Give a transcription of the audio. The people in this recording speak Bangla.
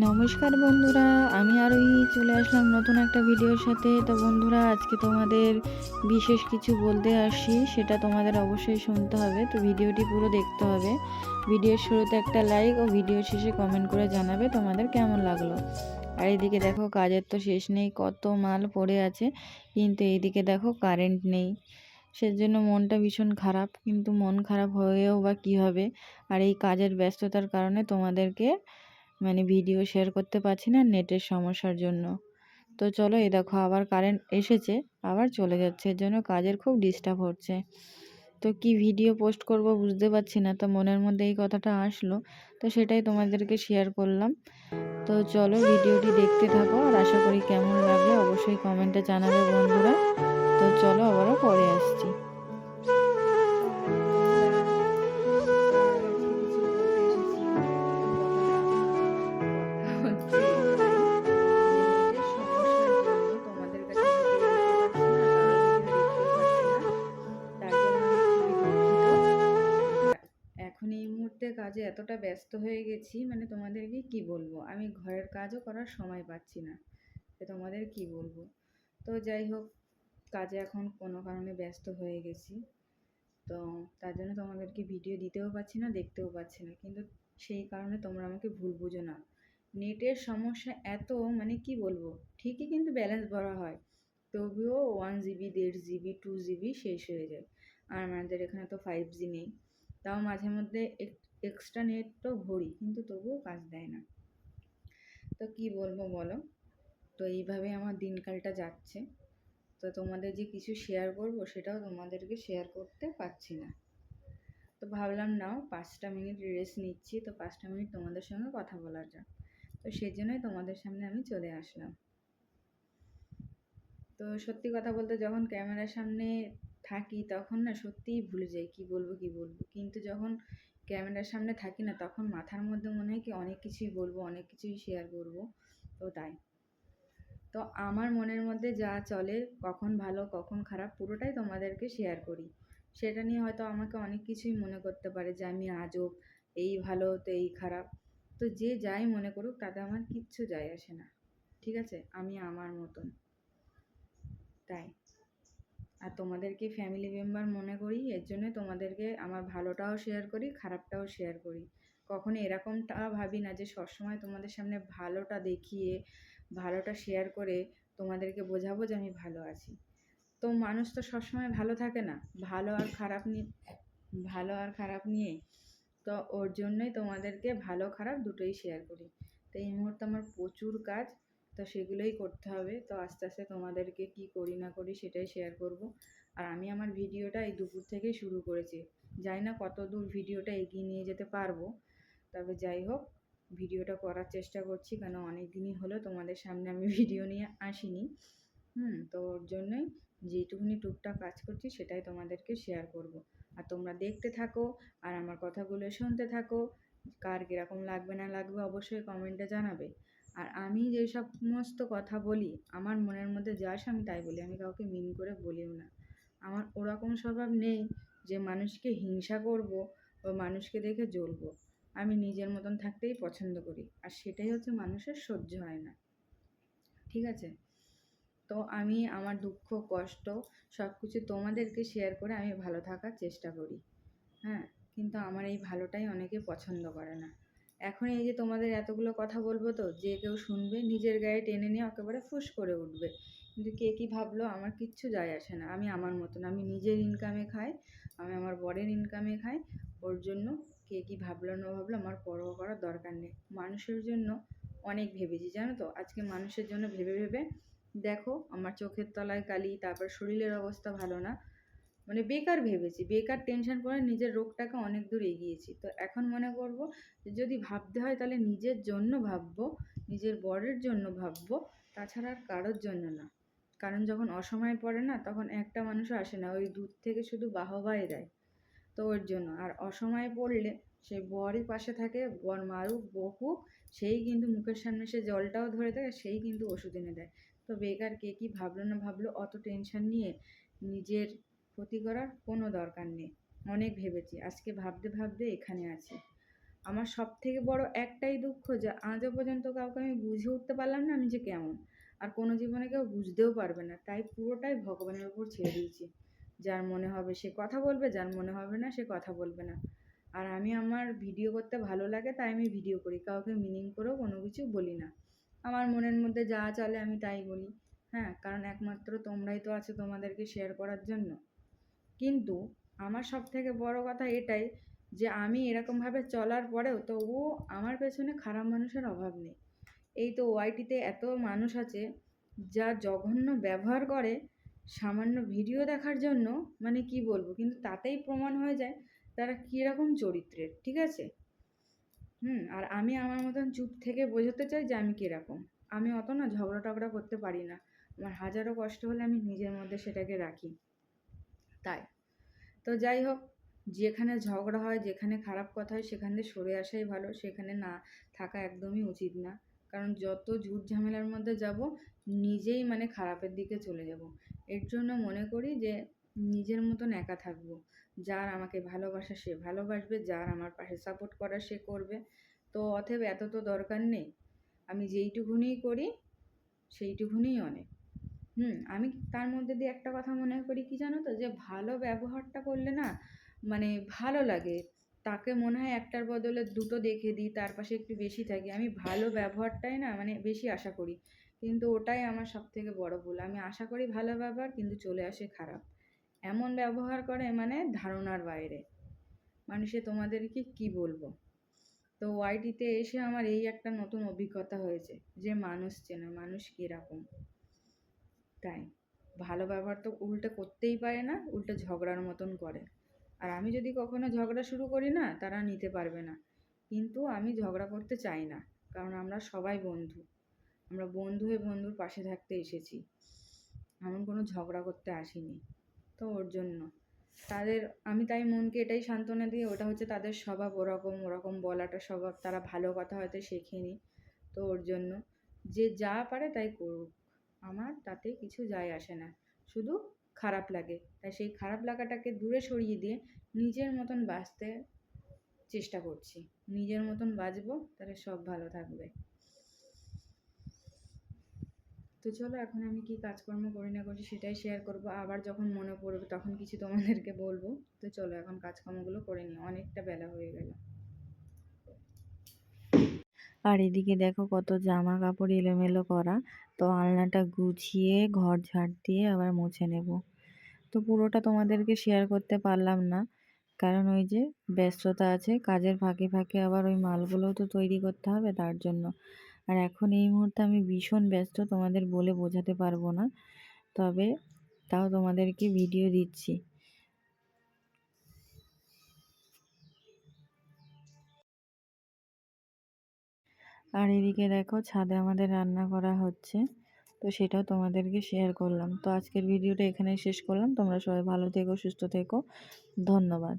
নমস্কার বন্ধুরা, আমি আরোহী চলে আসলাম নতুন একটা ভিডিওর সাথে। তো বন্ধুরা, আজকে তোমাদের বিশেষ কিছু বলতে আসি সেটা তোমাদের অবশ্যই শুনতে হবে। তো ভিডিওটি পুরো দেখতে হবে। ভিডিওর শুরুতে একটা লাইক ও ভিডিও শেষে কমেন্ট করে জানাবে তোমাদের কেমন লাগল। আর এইদিকে দেখো, কাজের তো শেষ নেই, কত মাল পড়ে আছে, কিন্তু এইদিকে দেখো কারেন্ট নেই। সেজন্য মনটা ভীষণ খারাপ, কিন্তু মন খারাপ হয়েও বা কী হবে? আর এই কাজের ব্যস্ততার কারণে তোমাদেরকে মানে ভিডিও শেয়ার করতে পারছি না নেটের সমস্যার জন্য। তো চলো এ দেখো আবার কারেন্ট এসেছে, আবার চলে যাচ্ছে, এর জন্য কাজের খুব ডিস্টার্ব হচ্ছে। তো কি ভিডিও পোস্ট করব বুঝতে পারছি না, তো মনের মধ্যে এই কথাটা আসলো, তো সেটাই তোমাদেরকে শেয়ার করলাম। তো চলো ভিডিওটি দেখতে থাকো আর আশা করি কেমন লাগবে অবশ্যই কমেন্টে জানাবে বন্ধুরা। তো চলো আবারও পরে আসছি। এতটা ব্যস্ত হয়ে গেছি মানে তোমাদেরকে কি বলব? আমি ঘরের কাজও করার সময় পাচ্ছি না, তো তোমাদের কি বলব? তো যাই হোক, কাজে এখন কোনো কারণে ব্যস্ত হয়ে গেছি, তো তার জন্য তোমাদেরকে ভিডিও দিতেও পারছি না, দেখতেও পাচ্ছি না, কিন্তু সেই কারণে তোমরা আমাকে ভুল বুঝো না। নেটের সমস্যা এত মানে কি বলব? ঠিকই কিন্তু ব্যালেন্স ভরা হয়, তবুও ওয়ান জিবি দেড় জিবি টু জিবি শেষ হয়ে যায়, আর আমাদের এখানে তো ফাইভ জি নেই, তাও মাঝে মধ্যে এক্সট্রা নেট তো ভরি, কিন্তু তবুও কাজ দেয় না। তো কি বলব বলো? তো এইভাবে আমার দিনকালটা যাচ্ছে। তো তোমাদের যে কিছু শেয়ার করব, সেটাও তোমাদেরকে শেয়ার করতে পারছি না। তো ভাবলাম, নাও, পাঁচটা মিনিট রেস্ট নিচ্ছি, তো পাঁচটা মিনিট তোমাদের সঙ্গে কথা বলার যাক। তো সেই জন্যই তোমাদের সামনে আমি চলে আসলাম। তো সত্যি কথা বলতে যখন ক্যামেরার সামনে থাকি, তখন না সত্যিই ভুলে যাই, কি বলব কি বলব। কিন্তু যখন ক্যামেরার সামনে থাকি না, তখন মাথার মধ্যে মনে হয় কি অনেক কিছুই বলব, অনেক কিছুই শেয়ার করব। তো তাই। তো আমার মনের মধ্যে যা চলে, কখন ভালো, কখন খারাপ, পুরোটাই তোমাদেরকে শেয়ার করি। সেটা নিয়ে হয়তো আমাকে অনেক কিছুই মনে করতে পারে যে আমি আজব, এই ভালো, তো এই খারাপ। তো যে যাই মনে করুক, তাতে আমার কিচ্ছু যায় আসে না। ঠিক আছে? আমি আমার মতন। তাই। আর তোমাদেরকে ফ্যামিলি মেম্বার মনে করি? এর জন্য তোমাদেরকে আমার ভালোটাও শেয়ার করি, খারাপটাও শেয়ার করি। কখনো এরকমটা ভাবি না যে সবসময় তোমাদের সামনে ভালোটা দেখিয়ে, ভালোটা শেয়ার করে তোমাদেরকে বোঝাবো যে আমি ভালো আছি। তো মানুষ তো সবসময় ভালো থাকে না। ভালো আর খারাপ নিয়ে, ভালো আর খারাপ নিয়ে। তো ওর জন্যই তোমাদেরকে ভালো খারাপ দুটোই শেয়ার করি। তো এই মুহূর্তে আমার প্রচুর কাজ। তো সেগুলোই করতে হবে। তো আস্তে আস্তে তোমাদেরকে কি করি না করি সেটাই শেয়ার করব। আর আমি আমার ভিডিওটা এই দুপুর থেকেই শুরু করেছি। জানি না কত দূর ভিডিওটা এগিয়ে নিয়ে যেতে পারব। তবে যাই হোক, ভিডিওটা করার চেষ্টা করছি কেন অনেক দিনই হলো তোমাদের সামনে আমি ভিডিও নিয়ে আসিনি। হুম, তো ওর জন্যই যেটুকুনি টুকটাক কাজ করছি সেটাই তোমাদেরকে শেয়ার করব। আর তোমরা দেখতে থাকো আর আমার কথাগুলো শুনতে থাকো। কার কীরকম লাগবে না লাগবে অবশ্যই কমেন্টে জানাবে। আর আমি যে সমস্ত কথা বলি, আমার মনের মধ্যে যা আসে আমি তাই বলি, আমি কাউকে মিন করে বলিও না। আমার ওরকম স্বভাব নেই যে মানুষকে হিংসা করব বা মানুষকে দেখে জ্বলবো। আমি নিজের মতন থাকতেই পছন্দ করি, আর সেটাই হচ্ছে মানুষের সহ্য হয় না। ঠিক আছে? তো আমি আমার দুঃখ, কষ্ট সব কিছু তোমাদেরকে শেয়ার করে আমি ভালো থাকার চেষ্টা করি। হ্যাঁ? কিন্তু আমার এই ভালোটাই অনেকে পছন্দ করে না। এখন এই যে তোমাদের এতগুলো কথা বলব তো, যে কেউ শুনবে নিজের গায়ে টেনে নিয়ে একেবারে ফুস করে উঠবে। কিন্তু কে কী ভাবলো আমার কিচ্ছু যায় আসে না। আমি আমার মতন, আমি নিজের ইনকামে খাই, আমি আমার বরের ইনকামে খাই, ওর জন্য কে কী ভাবলো না ভাবলো আমার পরোয়া করার দরকার নেই। মানুষের জন্য অনেক ভেবেছি, জানো তো? আজকে মানুষের জন্য ভেবে ভেবে দেখো, আমার চোখের তলায় কালি, তারপর শরীরের অবস্থা ভালো না। মানে বেকার ভেবেছি, বেকার টেনশন করে নিজের রোগটাকে অনেক দূর এগিয়েছি। তো এখন মনে করব যদি ভাবতে হয় তাহলে নিজের জন্য ভাববো, নিজের বরের জন্য ভাববো, তাছাড়া আর কারোর জন্য না। কারণ যখন অসময় পড়ে না তখন একটা মানুষও আসে না, ওই দূর থেকে শুধু বাহবাই দেয়। তো ওর জন্য। আর অসময়ে পড়লে সে বরই পাশে থাকে, বর মারুক, বকুক, সেই কিন্তু মুখের সামনে সে জলটাও ধরে থাকে, সেই কিন্তু ওষুধ এনে দেয়। তো বেকার কে কী ভাবলো না ভাবলো, অত টেনশন নিয়ে নিজের ক্ষতি করার কোনো দরকার নেই। অনেক ভেবেছি, আজকে ভাবতে ভাবতে এখানে আছি। আমার সব থেকে বড় একটাই দুঃখ যে আজও পর্যন্ত কাউকে আমি বুঝে উঠতে পারলাম না আমি যে কেমন। আর কোনো জীবনে কেউ বুঝতেও পারবে না, তাই পুরোটাই ভগবানের উপর ছেড়ে দিয়েছি। যার মনে হবে সে কথা বলবে, যার মনে হবে না সে কথা বলবে না। আর আমি আমার ভিডিও করতে ভালো লাগে তাই আমি ভিডিও করি, কাউকে মিনিং করেও কোনো কিছু বলি না। আমার মনের মধ্যে যা চলে আমি তাই বলি। হ্যাঁ কারণ একমাত্র তোমরাই তো আছো তোমাদেরকে শেয়ার করার জন্য। কিন্তু আমার সব থেকে বড় কথা এটাই যে আমি এরকমভাবে চলার পরেও তবুও আমার পেছনে খারাপ মানুষের অভাব নেই। এই তো ওয়াইটিতে এত মানুষ আছে যা জঘন্য ব্যবহার করে সামান্য ভিডিও দেখার জন্য মানে কি বলব, কিন্তু তাতেই প্রমাণ হয়ে যায় তারা কীরকম চরিত্রের, ঠিক আছে? হুম, আর আমি আমার মতন চুপ থেকে বোঝাতে চাই যে আমি কীরকম। আমি অত না ঝগড়া টগড়া করতে পারি না। আমার হাজারো কষ্ট হলে আমি নিজের মধ্যে সেটাকে রাখি। তাই। তো যাই হোক, যেখানে ঝগড়া হয়, যেখানে খারাপ কথা হয়, সেখান সরে আসাই ভালো, সেখানে না থাকা একদমই উচিত না। কারণ যত ঝুট ঝামেলার মধ্যে যাব, নিজেই মানে খারাপের দিকে চলে যাব। এর জন্য মনে করি যে, নিজের মতন একা থাকব। যার আমাকে ভালোবাসা সে ভালোবাসবে, যার আমার পাশে সাপোর্ট করা সে করবে। তো অতএব এত তো দরকার নেই। আমি যেইটুকুনি করি, সেইটুকুনিই অনেক। হুম, আমি তার মধ্যে দিয়ে একটা কথা মনে করি, কি জানো তো? যে ভালো ব্যবহারটা করলে না মানে ভালো লাগে। তাকে মনে হয় একটার বদলে দুটো দেখে দিই, তার পাশে একটু বেশি থাকি। আমি ভালো ব্যবহারটাই না মানে বেশি আশা করি। কিন্তু ওটাই আমার সব থেকে বড় ভুল। আমি আশা করি ভালো ব্যবহার, কিন্তু চলে আসে খারাপ। এমন ব্যবহার করে মানে ধারণার বাইরে। মানুষে তোমাদেরকে কি বলব? তো ওয়াইটিতে এসে আমার এই একটা নতুন অভিজ্ঞতা হয়েছে, যে মানুষ চেনা, মানুষ কীরকম? তাই। ভালো ব্যবহার তো উল্টে করতেই পারে না, উল্টে ঝগড়ার মতন করে। আর আমি যদি কখনো ঝগড়া শুরু করি না, তারা নিতে পারবে না। কিন্তু আমি ঝগড়া করতে চাই না, কারণ আমরা সবাই বন্ধু। আমরা বন্ধু হয়ে বন্ধুর পাশে থাকতে এসেছি। এমন কোনো ঝগড়া করতে আসিনি। তো ওর জন্য। তাদের, আমি তাই মনকে এটাই সান্ত্বনা দিই, ওটা হচ্ছে তাদের স্বভাব, ওরকম ওরকম বলাটা স্বভাব। তারা ভালো কথা হয়তো শেখেনি। তো ওর জন্য। যে যা পারে তাই করুক। আমার তাতে কিছু যায় আসে না। শুধু খারাপ লাগে। তাই সেই খারাপ লাগাটাকে দূরে সরিয়ে দিয়ে নিজের মতন বাঁচতে চেষ্টা করছি। নিজের মতন বাঁচবো, তাহলে সব ভালো থাকবে। তো চলো, এখন আমি কি কাজকর্ম করি না করছি সেটাই শেয়ার করব। আবার যখন মনে পড়বে তখন কিছু তোমাদেরকে বলব। তো চলো, এখন কাজকর্মগুলো করে নিই। অনেকটা বেলা হয়ে গেল। আর এদিকে দেখো কত জামা কাপড় এলোমেলো করা। তো আলনাটা গুছিয়ে, ঘর ঝাড় দিয়ে আবার মুছে নেব। তো পুরোটা তোমাদেরকে শেয়ার করতে পারলাম না। কারণ ওই যে ব্যস্ততা আছে, কাজের ফাঁকে ফাঁকে আবার ওই মালগুলোও তো তৈরি করতে হবে তার জন্য। আর এখন এই মুহূর্তে আমি ভীষণ ব্যস্ত, তোমাদের বলে বোঝাতে পারব না। তবে তাও তোমাদেরকে ভিডিও দিচ্ছি। আর এদিকে দেখো ছাদে আমাদের রান্না করা হচ্ছে। তো সেটাও তোমাদেরকে শেয়ার করলাম। তো আজকের ভিডিওটা এখানেই শেষ করলাম। তোমরা সবাই ভালো থেকো, সুস্থ থেকো। ধন্যবাদ।